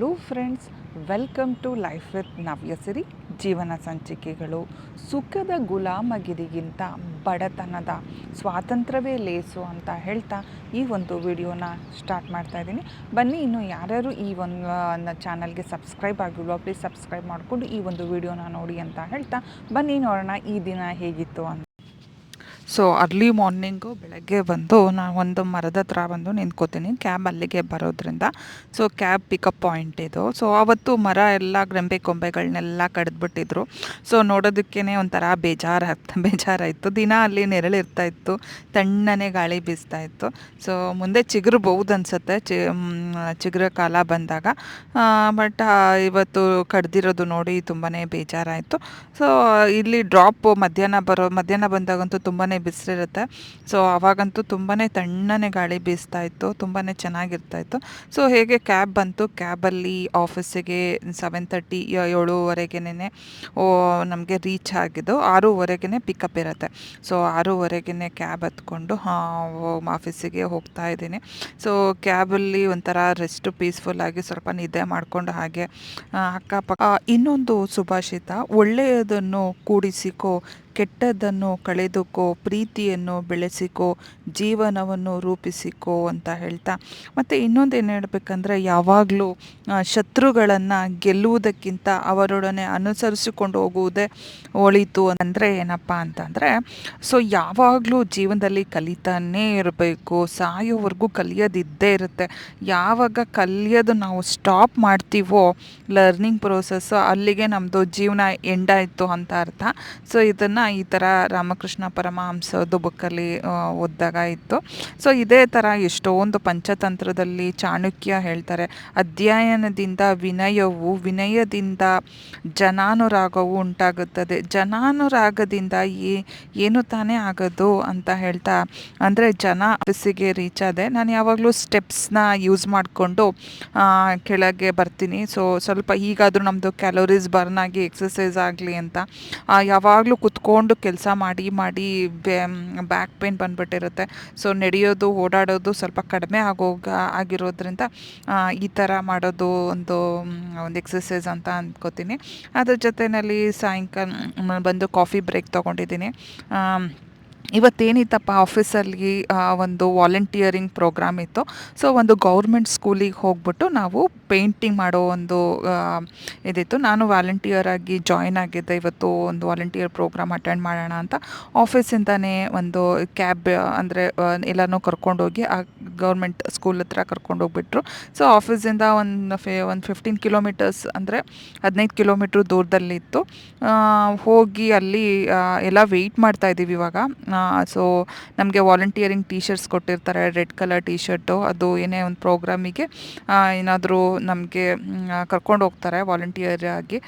Hello friends welcome to life with Navyasiri ಜೀವನ ಸಂಚಿಕೆಗಳು ಸುಖದ ಗುಲಾಮಗಿರಿಗಿಂತ ಬಡತನದ ಸ್ವಾತಂತ್ರ್ಯವೇ ಲೇಸು ಅಂತ ಹೇಳ್ತಾ ಈ ಒಂದು ವಿಡಿಯೋನ ಸ್ಟಾರ್ಟ್ ಮಾಡ್ತಾ ಇದ್ದೀನಿ. ಬನ್ನಿ, ಇನ್ನು ಯಾರ್ಯಾರು ಈ ಒಂದು ಚಾನಲ್ಗೆ ಸಬ್ಸ್ಕ್ರೈಬ್ ಆಗಿಲ್ವೋ ಪ್ಲೀಸ್ ಸಬ್ಸ್ಕ್ರೈಬ್ ಮಾಡಿಕೊಂಡು ಈ ಒಂದು ವಿಡಿಯೋನ ನೋಡಿ ಅಂತ ಹೇಳ್ತಾ ಬನ್ನಿ ನೋಡೋಣ ಈ ದಿನ ಹೇಗಿತ್ತು ಅಂತ. ಸೊ ಅರ್ಲಿ ಮಾರ್ನಿಂಗು ಬೆಳಗ್ಗೆ ಬಂದು ನಾನು ಒಂದು ಮರದ ಹತ್ರ ಬಂದು ನಿಂತ್ಕೋತೀನಿ. ಕ್ಯಾಬ್ ಅಲ್ಲಿಗೆ ಬರೋದ್ರಿಂದ. ಸೊ ಕ್ಯಾಬ್ ಪಿಕಪ್ ಪಾಯಿಂಟ್ ಇದು. ಸೊ ಆವತ್ತು ಮರ ಎಲ್ಲ ಗ್ರಂಬೆ ಕೊಂಬೆಗಳನ್ನೆಲ್ಲ ಕಡಿದ್ಬಿಟ್ಟಿದ್ರು. ಸೊ ನೋಡೋದಕ್ಕೇ ಒಂಥರ ಬೇಜಾರು, ಬೇಜಾರಾಯಿತು. ದಿನ ಅಲ್ಲಿ ನೆರಳಿರ್ತಾ ಇತ್ತು. ತಣ್ಣನೆ ಗಾಳಿ ಬೀಸ್ತಾ ಇತ್ತು. ಸೊ ಮುಂದೆ ಚಿಗುರ್ಬಹುದು ಅನಿಸುತ್ತೆ. ಚಿ ಚಿಗುರ ಕಾಲ ಬಂದಾಗ. ಬಟ್ ಇವತ್ತು ಕಡ್ದಿರೋದು ನೋಡಿ ತುಂಬಾ ಬೇಜಾರಾಯಿತು. ಸೊ ಇಲ್ಲಿ ಡ್ರಾಪ್ ಮಧ್ಯಾಹ್ನ ಬರೋ, ಮಧ್ಯಾಹ್ನ ಬಂದಾಗಂತೂ ತುಂಬಾ ಬಿಸಿಲಿರುತ್ತೆ. ಸೊ ಅವಾಗಂತೂ ತುಂಬಾ ತಣ್ಣನೆ ಗಾಳಿ ಬೀಸ್ತಾ ಇತ್ತು ತುಂಬಾ ಚೆನ್ನಾಗಿರ್ತಾ ಇತ್ತು. ಸೊ ಹೇಗೆ ಕ್ಯಾಬ್ ಬಂತು? ಕ್ಯಾಬಲ್ಲಿ ಆಫೀಸಿಗೆ ಸೆವೆನ್ ತರ್ಟಿ ಏಳುವರೆಗೇನೆ ಓ, ನಮಗೆ ರೀಚ್ ಆಗಿದ್ದು ಆರೂವರೆಗೆ ಪಿಕಪ್ ಇರುತ್ತೆ. ಸೊ ಆರೂವರೆಗೇ ಕ್ಯಾಬ್ ಹತ್ಕೊಂಡು ಆಫೀಸಿಗೆ ಹೋಗ್ತಾ ಇದ್ದೀನಿ. ಸೊ ಕ್ಯಾಬಲ್ಲಿ ಒಂಥರ ರೆಸ್ಟ್ ಪೀಸ್ಫುಲ್ಲಾಗಿ ಸ್ವಲ್ಪ ನಿದ್ದೆ ಮಾಡಿಕೊಂಡು ಹಾಗೆ ಅಕ್ಕಪಕ್ಕ, ಇನ್ನೊಂದು ಸುಭಾಷಿತ, ಒಳ್ಳೆಯದನ್ನು ಕೂಡಿಸಿಕೋ ಕೆಟ್ಟದ್ದನ್ನು ಕಳೆದುಕೋ, ಪ್ರೀತಿಯನ್ನು ಬೆಳೆಸಿಕೋ, ಜೀವನವನ್ನು ರೂಪಿಸಿಕೋ ಅಂತ ಹೇಳ್ತಾ. ಮತ್ತು ಇನ್ನೊಂದು ಏನು ಹೇಳಬೇಕಂದ್ರೆ, ಯಾವಾಗಲೂ ಶತ್ರುಗಳನ್ನು ಗೆಲ್ಲುವುದಕ್ಕಿಂತ ಅವರೊಡನೆ ಅನುಸರಿಸಿಕೊಂಡು ಹೋಗುವುದೇ ಒಳಿತು ಅಂದರೆ ಏನಪ್ಪ ಅಂತಂದರೆ, ಸೊ ಯಾವಾಗಲೂ ಜೀವನದಲ್ಲಿ ಕಲಿತಾನೇ ಇರಬೇಕು, ಸಾಯೋವರೆಗೂ ಕಲಿಯೋದಿದ್ದೇ ಇರುತ್ತೆ. ಯಾವಾಗ ಕಲಿಯೋದು ನಾವು ಸ್ಟಾಪ್ ಮಾಡ್ತೀವೋ ಲರ್ನಿಂಗ್ ಪ್ರೋಸೆಸ್ಸು ಅಲ್ಲಿಗೆ ನಮ್ಮದು ಜೀವನ ಎಂಡಾಯಿತು ಅಂತ ಅರ್ಥ. ಸೊ ಇದನ್ನು ಈ ಥರ ರಾಮಕೃಷ್ಣ ಪರಮಹಂಸದ್ದು ಬುಕ್ಕಲ್ಲಿ ಓದಿದಾಗ ಇತ್ತು. ಸೊ ಇದೇ ಥರ ಎಷ್ಟೊಂದು ಪಂಚತಂತ್ರದಲ್ಲಿ ಚಾಣಕ್ಯ ಹೇಳ್ತಾರೆ, ಅಧ್ಯಯನದಿಂದ ವಿನಯವು, ವಿನಯದಿಂದ ಜನಾನುರಾಗವು ಉಂಟಾಗುತ್ತದೆ. ಜನಾನುರಾಗದಿಂದ ಏ, ಏನು ತಾನೇ ಆಗೋದು ಅಂತ ಹೇಳ್ತಾ, ಅಂದರೆ ಜನ ಆಫೀಸಿಗೆ ರೀಚ್ ಆದೆ. ನಾನು ಯಾವಾಗಲೂ ಸ್ಟೆಪ್ಸ್ನ ಯೂಸ್ ಮಾಡಿಕೊಂಡು ಕೆಳಗೆ ಬರ್ತೀನಿ. ಸೊ ಸ್ವಲ್ಪ ಈಗಾದರೂ ನಮ್ಮದು ಕ್ಯಾಲೋರೀಸ್ ಬರ್ನ್ ಆಗಿ ಎಕ್ಸಸೈಸ್ ಆಗಲಿ ಅಂತ ಯಾವಾಗಲೂ ಕುತ್ಕೊಂಡು ಕೆಲಸ ಮಾಡಿ ಮಾಡಿ ಬ್ಯಾಕ್ ಪೇನ್ ಬಂದ್ಬಿಟ್ಟಿರುತ್ತೆ. ಸೊ ನಡೆಯೋದು, ಓಡಾಡೋದು ಸ್ವಲ್ಪ ಕಡಿಮೆ ಆಗೋಗ ಆಗಿರೋದ್ರಿಂದ ಈ ಥರ ಮಾಡೋದು ಒಂದು ಒಂದು ಎಕ್ಸಸೈಸ್ ಅಂತ ಅಂದ್ಕೋತೀನಿ ಅದ್ರ ಜೊತೆಯಲ್ಲಿ ಸಾಯಂಕಾಲ ಬಂದು ಕಾಫಿ ಬ್ರೇಕ್ ತೊಗೊಂಡಿದ್ದೀನಿ. ಇವತ್ತೇನಿತ್ತಪ್ಪ ಆಫೀಸಲ್ಲಿ ಒಂದು ವಾಲಂಟಿಯರಿಂಗ್ ಪ್ರೋಗ್ರಾಮ್ ಇತ್ತು. ಸೊ ಒಂದು ಗೌರ್ಮೆಂಟ್ ಸ್ಕೂಲಿಗೆ ಹೋಗ್ಬಿಟ್ಟು ನಾವು ಪೇಂಟಿಂಗ್ ಮಾಡೋ ಒಂದು ಇದಿತ್ತು. ನಾನು ವಾಲಂಟಿಯರ್ ಆಗಿ ಜಾಯ್ನ್ ಆಗಿದ್ದೆ. ಇವತ್ತು ಒಂದು ವಾಲಂಟಿಯರ್ ಪ್ರೋಗ್ರಾಮ್ ಅಟೆಂಡ್ ಮಾಡೋಣ ಅಂತ ಆಫೀಸಿಂದನೇ ಒಂದು ಕ್ಯಾಬ್ ಅಂದರೆ ಎಲ್ಲನೂ ಕರ್ಕೊಂಡೋಗಿ, ಆ ಗೌರ್ಮೆಂಟ್ ಸ್ಕೂಲ್ ಹತ್ರ ಕರ್ಕೊಂಡೋಗ್ಬಿಟ್ರು. ಸೊ ಆಫೀಸಿಂದ ಒಂದು ಫೆ, ಒಂದು ಫಿಫ್ಟೀನ್ ಕಿಲೋಮೀಟರ್ಸ್ ಅಂದರೆ ಹದಿನೈದು ಕಿಲೋಮೀಟ್ರ್ ದೂರದಲ್ಲಿತ್ತು. ಹೋಗಿ ಅಲ್ಲಿ ಎಲ್ಲ ವೆಯ್ಟ್ ಮಾಡ್ತಾ ಇದ್ದೀವಿ ಇವಾಗ. ಸೊ ನಮಗೆ ವಾಲಂಟಿಯರಿಂಗ್ ಟೀ ಶರ್ಟ್ಸ್ ಕೊಟ್ಟಿರ್ತಾರೆ. ರೆಡ್ ಕಲರ್ ಟೀ ಶರ್ಟು ಅದು ಏನೇ ಒಂದು ಪ್ರೋಗ್ರಾಮಿಗೆ ಏನಾದರೂ ನಮಗೆ ಕರ್ಕೊಂಡು ಹೋಗ್ತಾರೆ ವಾಲಂಟಿಯರ್ ಆಗಿ.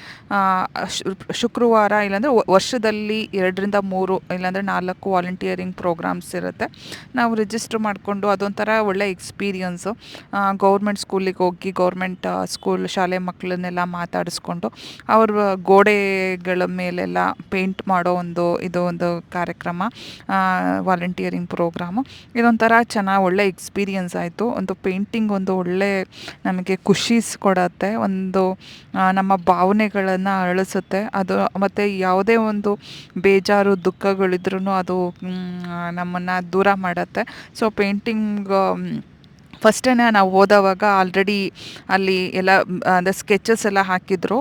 ಶುಕ್ರವಾರ ಇಲ್ಲಾಂದರೆ ವರ್ಷದಲ್ಲಿ ಎರಡರಿಂದ ಮೂರು ಇಲ್ಲಾಂದರೆ ನಾಲ್ಕು ವಾಲಂಟಿಯರಿಂಗ್ ಪ್ರೋಗ್ರಾಮ್ಸ್ ಇರುತ್ತೆ. ನಾವು ರಿಜಿಸ್ಟರ್ ಮಾಡಿಕೊಂಡು ಅದೊಂಥರ ಒಳ್ಳೆ ಎಕ್ಸ್ಪೀರಿಯನ್ಸು ಗೌರ್ಮೆಂಟ್ ಸ್ಕೂಲಿಗೆ ಹೋಗಿ ಗೌರ್ಮೆಂಟ್ ಸ್ಕೂಲ್ ಶಾಲೆ ಮಕ್ಕಳನ್ನೆಲ್ಲ ಮಾತಾಡಿಸ್ಕೊಂಡು ಅವ್ರ ಗೋಡೆಗಳ ಮೇಲೆಲ್ಲ ಪೇಂಟ್ ಮಾಡೋ ಒಂದು, ಇದು ಒಂದು ಕಾರ್ಯಕ್ರಮ ವಾಲಂಟಿಯರಿಂಗ್ ಪ್ರೋಗ್ರಾಮು ಇದೊಂಥರ ಚೆನ್ನಾಗಿ ಒಳ್ಳೆ ಎಕ್ಸ್ಪೀರಿಯನ್ಸ್ ಆಯಿತು. ಒಂದು ಪೇಂಟಿಂಗ್ ಒಂದು ಒಳ್ಳೆ ನಮಗೆ ಖುಷಿ ಕೊಡತ್ತೆ, ಒಂದು ನಮ್ಮ ಭಾವನೆಗಳನ್ನು ಅರಳಿಸುತ್ತೆ ಅದು ಮತ್ತು ಯಾವುದೇ ಒಂದು ಬೇಜಾರು ದುಃಖಗಳಿದ್ರೂ ಅದು ನಮ್ಮನ್ನು ದೂರ ಮಾಡುತ್ತೆ. ಸೊ ಪೇಂಟಿಂಗ್ ಫಸ್ಟೇ ನಾವು ಹೋದವಾಗ ಆಲ್ರೆಡಿ ಅಲ್ಲಿ ಎಲ್ಲ, ಅಂದರೆ ಸ್ಕೆಚಸ್ ಎಲ್ಲ ಹಾಕಿದ್ರು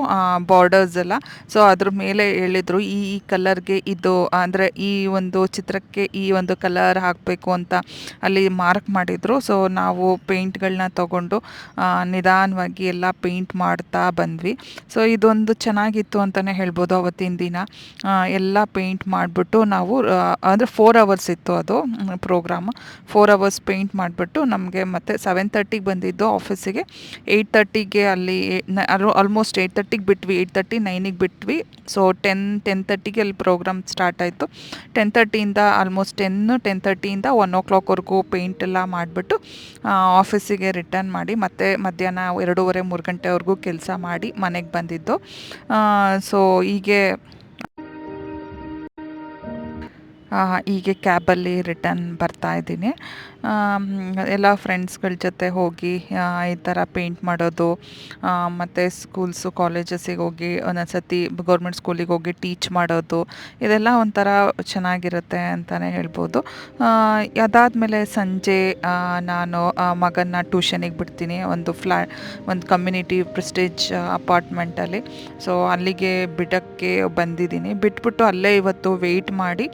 ಬಾರ್ಡರ್ಸ್ ಎಲ್ಲ. ಸೊ ಅದ್ರ ಮೇಲೆ ಹೇಳಿದರು, ಈ ಈ ಕಲರ್ಗೆ ಇದು, ಅಂದರೆ ಈ ಒಂದು ಚಿತ್ರಕ್ಕೆ ಈ ಒಂದು ಕಲರ್ ಹಾಕಬೇಕು ಅಂತ ಅಲ್ಲಿ ಮಾರ್ಕ್ ಮಾಡಿದರು. ಸೊ ನಾವು ಪೇಂಟ್ಗಳನ್ನ ತಗೊಂಡು ನಿಧಾನವಾಗಿ ಎಲ್ಲ ಪೇಂಟ್ ಮಾಡ್ತಾ ಬಂದ್ವಿ. ಸೊ ಇದೊಂದು ಚೆನ್ನಾಗಿತ್ತು ಅಂತಲೇ ಹೇಳ್ಬೋದು ಅವತ್ತಿನ ದಿನ. ಎಲ್ಲ ಪೇಂಟ್ ಮಾಡಿಬಿಟ್ಟು ನಾವು ಅಂದರೆ ಫೋರ್ ಅವರ್ಸ್ ಇತ್ತು ಅದು ಪ್ರೋಗ್ರಾಮ್ ಫೋರ್ ಅವರ್ಸ್ ಪೇಂಟ್ ಮಾಡಿಬಿಟ್ಟು ನಮಗೆ ಮತ್ತೆ ಸೆವೆನ್ ತರ್ಟಿಗೆ ಬಂದಿದ್ದು ಆಫೀಸಿಗೆ ಏಯ್ಟ್ ತರ್ಟಿಗೆ ಅಲ್ಲಿ ಆಲ್ಮೋಸ್ಟ್ ಏಯ್ಟ್ ತರ್ಟಿಗೆ ಬಿಟ್ವಿ. ಏಯ್ಟ್ ತರ್ಟಿ ನೈನಿಗೆ ಬಿಟ್ವಿ. ಸೊ ಟೆನ್ ಟೆನ್ ತರ್ಟಿಗೆ ಅಲ್ಲಿ ಪ್ರೋಗ್ರಾಮ್ ಸ್ಟಾರ್ಟ್ ಆಯಿತು. ಟೆನ್ ತರ್ಟಿಯಿಂದ ಆಲ್ಮೋಸ್ಟ್ ಟೆನ್ ಟೆನ್ ತರ್ಟಿಯಿಂದ ಒನ್ ಓ ಕ್ಲಾಕ್ವರೆಗೂ ಪೇಂಟ್ ಎಲ್ಲ ಮಾಡಿಬಿಟ್ಟು ಆಫೀಸಿಗೆ ರಿಟರ್ನ್ ಮಾಡಿ, ಮತ್ತೆ ಮಧ್ಯಾಹ್ನ ಎರಡೂವರೆ, ಮೂರು ಗಂಟೆವರೆಗೂ ಕೆಲಸ ಮಾಡಿ ಮನೆಗೆ ಬಂದಿದ್ದು. ಸೊ ಹೀಗೆ ಹೀಗೆ ಕ್ಯಾಬಲ್ಲಿ ರಿಟರ್ನ್ ಬರ್ತಾ ಇದ್ದೀನಿ. ಎಲ್ಲ ಫ್ರೆಂಡ್ಸ್ಗಳ ಜೊತೆ ಹೋಗಿ ಈ ಥರ ಪೇಂಟ್ ಮಾಡೋದು ಮತ್ತು ಸ್ಕೂಲ್ಸು ಕಾಲೇಜಸ್ಸಿಗೆ ಹೋಗಿ ಒಂದೊಂದು ಸತಿ ಗೌರ್ಮೆಂಟ್ ಸ್ಕೂಲಿಗೆ ಹೋಗಿ ಟೀಚ್ ಮಾಡೋದು, ಇದೆಲ್ಲ ಒಂಥರ ಚೆನ್ನಾಗಿರುತ್ತೆ ಅಂತಲೇ ಹೇಳ್ಬೋದು. ಅದಾದಮೇಲೆ ಸಂಜೆ ನಾನು ಮಗನ ಟ್ಯೂಷನಿಗೆ ಬಿಡ್ತೀನಿ, ಒಂದು ಫ್ಲ್ಯಾ ಒಂದು ಕಮ್ಯುನಿಟಿ ಪ್ರೆಸ್ಟೇಜ್ ಅಪಾರ್ಟ್ಮೆಂಟಲ್ಲಿ ಸೊ ಅಲ್ಲಿಗೆ ಬಿಡೋಕ್ಕೆ ಬಂದಿದ್ದೀನಿ. ಬಿಟ್ಬಿಟ್ಟು ಅಲ್ಲೇ ಇವತ್ತು ವೆಯ್ಟ್ ಮಾಡಿ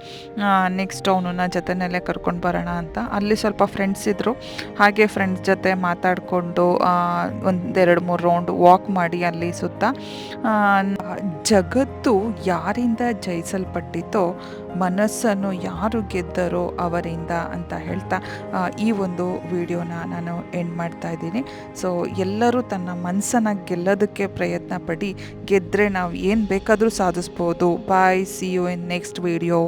ನೆಕ್ಸ್ಟ್ ಅವನನ್ನ ಜೊತೆಯಲ್ಲೇ ಕರ್ಕೊಂಡು ಬರೋಣ ಅಂತ. ಅಲ್ಲಿ ಸ್ವಲ್ಪ ಫ್ರೆಂಡ್ಸ್ ಇದ್ದರು ಹಾಗೆ ಫ್ರೆಂಡ್ಸ್ ಜೊತೆ ಮಾತಾಡಿಕೊಂಡು ಒಂದೆರಡು ಮೂರು ರೌಂಡ್ ವಾಕ್ ಮಾಡಿ ಅಲ್ಲಿ ಸುತ್ತ. ಜಗತ್ತು ಯಾರಿಂದ ಜಯಿಸಲ್ಪಟ್ಟಿತೋ, ಮನಸ್ಸನ್ನು ಯಾರು ಗೆದ್ದರೋ ಅವರಿಂದ ಅಂತ ಹೇಳ್ತಾ ಈ ಒಂದು ವಿಡಿಯೋನ ನಾನು ಎಂಡ್ ಮಾಡ್ತಾ ಇದ್ದೀನಿ. ಸೊ ಎಲ್ಲರೂ ತನ್ನ ಮನಸ್ಸನ್ನು ಗೆಲ್ಲೋದಕ್ಕೆ ಪ್ರಯತ್ನ ಪಡಿ ಗೆದ್ದರೆ ನಾವು ಏನು ಬೇಕಾದರೂ ಸಾಧಿಸ್ಬೋದು. Bye see you in next video